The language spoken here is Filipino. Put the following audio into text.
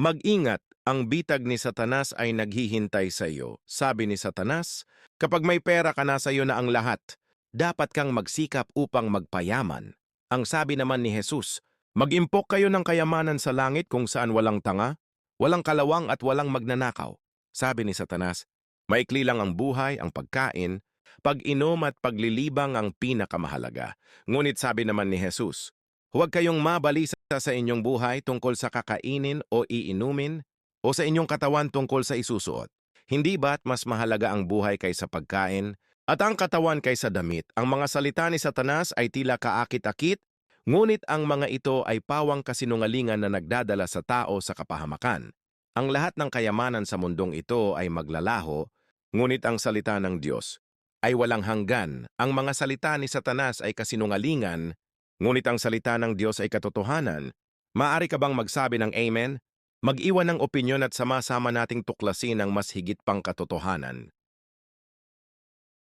Mag-ingat, ang bitag ni Satanas ay naghihintay sa iyo. Sabi ni Satanas, kapag may pera ka na sa iyo na ang lahat, dapat kang magsikap upang magpayaman. Ang sabi naman ni Jesus, mag-impok kayo ng kayamanan sa langit kung saan walang tanga, walang kalawang at walang magnanakaw. Sabi ni Satanas, maikli lang ang buhay, ang pagkain, pag-inom at paglilibang ang pinakamahalaga. Ngunit sabi naman ni Jesus, huwag kayong mabalisa sa inyong buhay tungkol sa kakainin o iinumin o sa inyong katawan tungkol sa isusuot. Hindi ba't mas mahalaga ang buhay kaysa pagkain at ang katawan kaysa damit? Ang mga salita ni Satanas ay tila kaakit-akit, ngunit ang mga ito ay pawang kasinungalingan na nagdadala sa tao sa kapahamakan. Ang lahat ng kayamanan sa mundong ito ay maglalaho, ngunit ang salita ng Diyos ay walang hanggan. Ang mga salita ni Satanas ay kasinungalingan, ngunit ang salita ng Diyos ay katotohanan. Maari ka bang magsabi ng Amen? Mag-iwan ng opinyon at sama-sama nating tuklasin ang mas higit pang katotohanan.